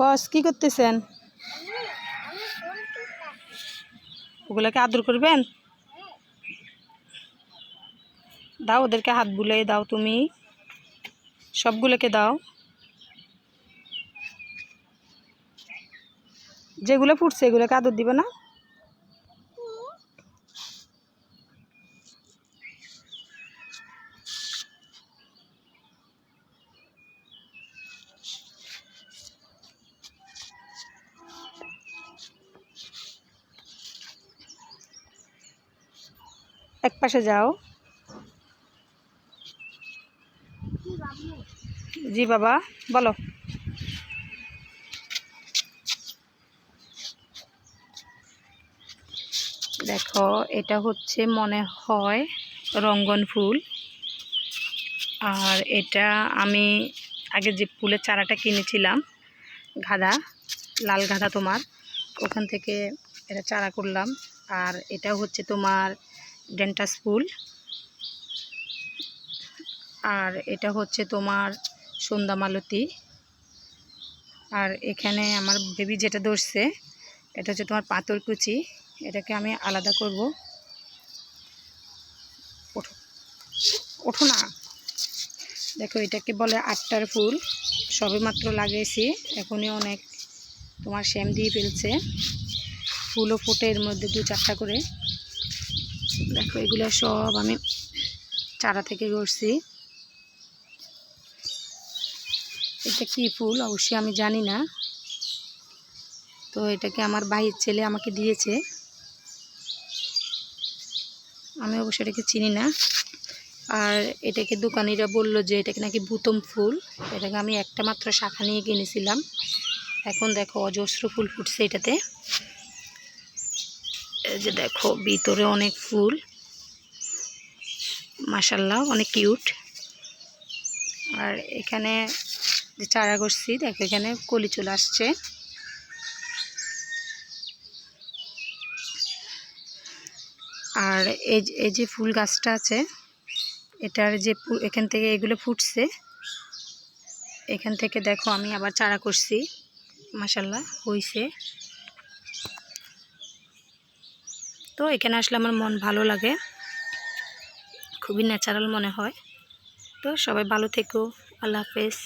বস, কি করতেছেন? ওগুলোকে আদর করবেন? দাও, ওদেরকে হাত বুলিয়ে দাও তুমি। সবগুলোকে দাও। যেগুলো ফুটছে, এগুলোকে আদর দিবে না? এক পাশে যাও। জি বাবা, বলো। দেখো, এটা হচ্ছে মনে হয় রঙ্গন ফুল। আর এটা আমি আগে যে ফুলের চারাটা কিনেছিলাম, গাঁদা, লাল গাঁদা তোমার, ওখান থেকে এটা চারা করলাম। আর এটা হচ্ছে তোমার ডেন্টাস ফুল আর এটা হচ্ছে তোমার সন্ধ্যা মালতী। আর এখানে আমার বেবি যেটা ধরছে, এটা হচ্ছে তোমার পাথরকুচি এটাকে আমি আলাদা করব। ওঠো ওঠো না। দেখো, এটাকে বলে আটটার ফুল। সবে মাত্র লাগিয়েছি। এখনই অনেক তোমার শ্যাম দিয়ে ফেলছে। ফুলও ফুটে এর মধ্যে দু চারটা করে। দেখো, এগুলো সব আমি চারা থেকে করছি। এটা কি ফুল? অবশ্যই আমি জানি না। তো এটাকে আমার ভাইয়ের ছেলে আমাকে দিয়েছে। আমি অবশ্য এটাকে চিনি না। আর এটাকে দোকানিরা বলল যে এটাকে নাকি বুতম ফুল। এটাকে আমি একটা মাত্র শাখা নিয়ে কিনেছিলাম। এখন দেখো, অজস্র ফুল ফুটছে এটাতে। এই যে দেখো, ভিতরে অনেক ফুল। মাসাল্লাহ অনেক কিউট। আর এখানে যে চারা করছি দেখো এখানে কলি চলে আসছে। আর এই এই যে ফুল গাছটা আছে, এটার যে এখান থেকে এগুলো ফুটছে। এখান থেকে দেখো, আমি আবার চারা করছি। মাসাল্লাহ হইছে। তো এখানে আসলে আমার মন ভালো লাগে। খুবই ন্যাচারাল মনে হয়। তো সবাই ভালো থেকো। আল্লাহ হাফেজ।